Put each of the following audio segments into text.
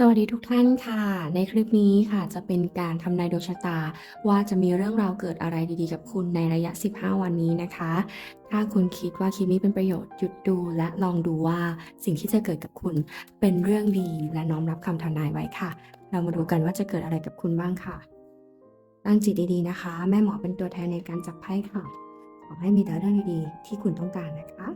สวัสดีทุกท่านค่ะ ในคลิปนี้ค่ะจะเป็นการทำนายดวงชะตา ว่าจะมีเรื่องราวเกิดอะไรดีๆ กับคุณในระยะ 15 วันนี้นะคะ ถ้าคุณคิดว่าคลิปนี้เป็นประโยชน์หยุดดูและลองดูว่าสิ่งที่จะเกิดกับคุณเป็นเรื่องดีและน้อมรับคำทำนายไว้ค่ะ เรามาดูกันว่าจะเกิดอะไรกับคุณบ้างค่ะ ตั้งจิตดีๆนะคะ แม่หมอเป็นตัวแทนในการจับไพ่ค่ะ ขอให้มีแต่เรื่องดีๆ ที่คุณต้องการนะคะ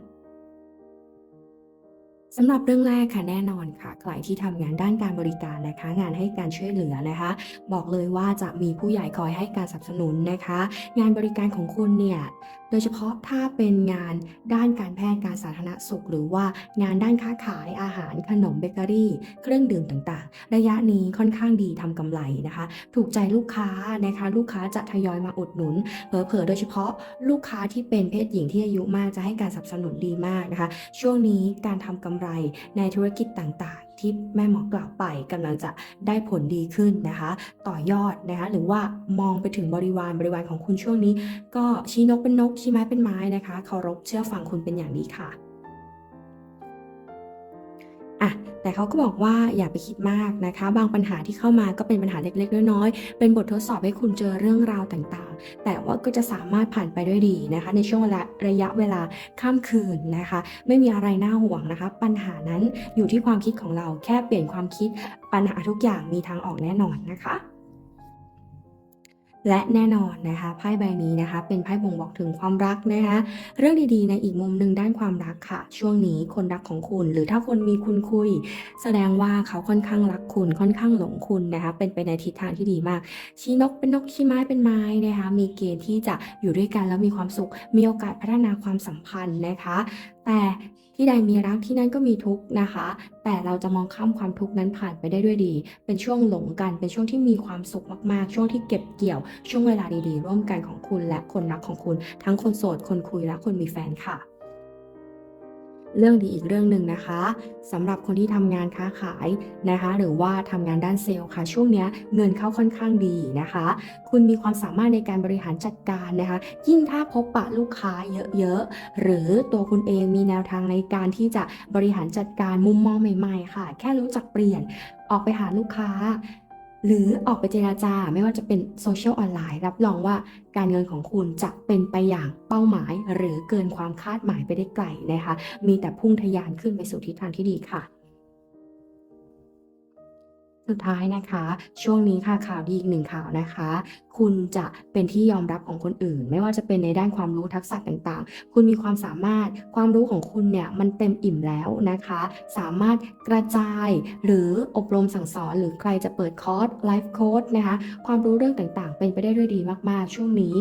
สำหรับเรื่องแรกค่ะแน่นอนค่ะ ใครที่ทำงานด้านการบริการนะคะ งานให้การช่วยเหลือนะคะ บอกเลยว่าจะมีผู้ใหญ่คอยให้การสนับสนุนนะคะ งานบริการของคุณเนี่ยโดยเฉพาะถ้าเป็นงานด้านการแพทย์การสาธารณสุข หรือว่างานด้านค้าขายอาหารขนมเบเกอรี่ เครื่องดื่มต่างๆ ระยะนี้ค่อนข้างดีทำกำไรนะคะ ถูกใจลูกค้านะคะ ลูกค้าจะทยอยมาอุดหนุนเผลอๆโดยเฉพาะลูกค้าที่เป็นเพศหญิงที่อายุมากจะให้การสนับสนุนดีมากนะคะ ช่วงนี้การทำกำไรในธุรกิจต่างๆ ที่แม่หมอกล่าวไปกำลังจะได้ผลดีขึ้นนะคะ ต่อยอดนะคะหรือว่ามองไปถึงบริวารบริวารของคุณช่วงนี้ ก็ชี้นกเป็นนกชี้ไม้เป็นไม้นะคะเคารพเชื่อฟังคุณเป็นอย่างดีค่ะ อะแต่เขาก็บอกว่าอย่าไปคิดมากนะคะ บางปัญหาที่เข้ามาก็เป็นปัญหาเล็กๆ น้อยๆ เป็นบททดสอบให้คุณเจอเรื่องราวต่างๆ แต่ว่าก็จะสามารถผ่านไปด้วยดีนะคะ ในช่วงระยะเวลาข้ามคืนนะคะ ไม่มีอะไรน่าห่วงนะคะ ปัญหานั้นอยู่ที่ความคิดของเราแค่เปลี่ยนความคิดปัญหาทุกอย่างมีทางออกแน่นอนนะคะ และแน่นอนนะคะไพ่ใบนี้นะคะ เป็นไพ่บ่งบอกถึงความรักนะคะ เรื่องดีๆ ในอีกมุมหนึ่งด้านความรักค่ะ ช่วงนี้คนรักของคุณ หรือถ้าคนมีคุณคุย แสดงว่าเขาค่อนข้างรักคุณค่อนข้างหลงคุณนะคะ เป็นไปในทิศทางที่ดีมาก ชี้นกเป็นนกชี้ไม้เป็นไม้นะคะ มีเกณฑ์ที่จะอยู่ด้วยกันแล้วมีความสุข มีโอกาสพัฒนาความสัมพันธ์นะคะแต่ที่ใดมีรักที่นั่นก็มีทุกข์นะคะ แต่เราจะมองข้ามความทุกข์นั้นผ่านไปได้ด้วยดี เป็นช่วงหลงกัน เป็นช่วงที่มีความสุขมากๆ ช่วงที่เก็บเกี่ยว ช่วงเวลาดีๆ ร่วมกันของคุณและคนรักของคุณ ทั้งคนโสด คนคุยและคนมีแฟนค่ะ เรื่องดีอีกเรื่องหนึ่งนะคะสำหรับคนที่ทำงานค้าขายนะคะ หรือว่าทำงานด้านเซลล์ค่ะ ช่วงนี้เงินเข้าค่อนข้างดีนะคะ คุณมีความสามารถในการบริหารจัดการนะคะ ยิ่งถ้าพบปะลูกค้าเยอะๆ หรือตัวคุณเองมีแนวทางในการที่จะบริหารจัดการมุมมองใหม่ ๆ ค่ะ แค่รู้จักเปลี่ยนออกไปหาลูกค้า หรือออกไปเจราจาไม่ว่าจะเป็นโซเชียลออนไลน์รับรองว่าการเงินของคุณจะเป็นไปอย่างเป้าหมาย หรือเกินความคาดหมายไปได้ไกลนะคะ มีแต่พุ่งทะยานขึ้นไปสู่ทิศทางที่ดีค่ะ สุดท้ายนะคะ ช่วงนี้ค่ะข่าวดีอีกหนึ่งข่าวนะคะ คุณจะเป็นที่ยอมรับของคนอื่น ไม่ว่าจะเป็นในด้านความรู้ทักษะต่างๆ คุณมีความสามารถความรู้ของคุณเนี่ยมันเต็มอิ่มแล้วนะคะ สามารถกระจายหรืออบรมสั่งสอน หรือใครจะเปิดคอร์สไลฟ์โค้ดนะคะ ความรู้เรื่องต่างๆ เป็นไปได้ด้วยดีมากๆ ช่วงนี้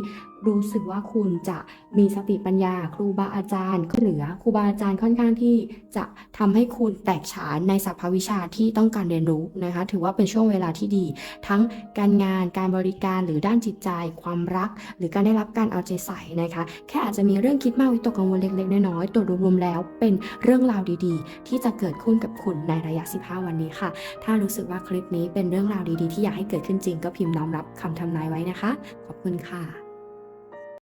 รู้สึกว่าคุณจะมีสติปัญญา ครูบาอาจารย์เหลือครูบาอาจารย์ค่อนข้างที่จะทำให้คุณแตกฉานในสรรพวิชาที่ต้องการเรียนรู้นะคะ ถือว่าเป็นช่วงเวลาที่ดี ทั้งการงานการบริการหรือด้านจิตใจ ความรัก หรือการได้รับการเอาใจใส่นะคะ แค่อาจจะมีเรื่องคิดมากวิตกกังวลเล็กๆน้อยๆตัวรวมๆแล้ว เป็นเรื่องราวดีๆ ที่จะเกิดขึ้นกับคุณในระยะ 15 วันนี้ค่ะ ถ้ารู้สึกว่าคลิปนี้เป็นเรื่องราวดีๆ ที่อยากให้เกิดขึ้นจริง ก็พิมพ์น้อมรับคำทำนายไว้นะคะ ขอบคุณค่ะ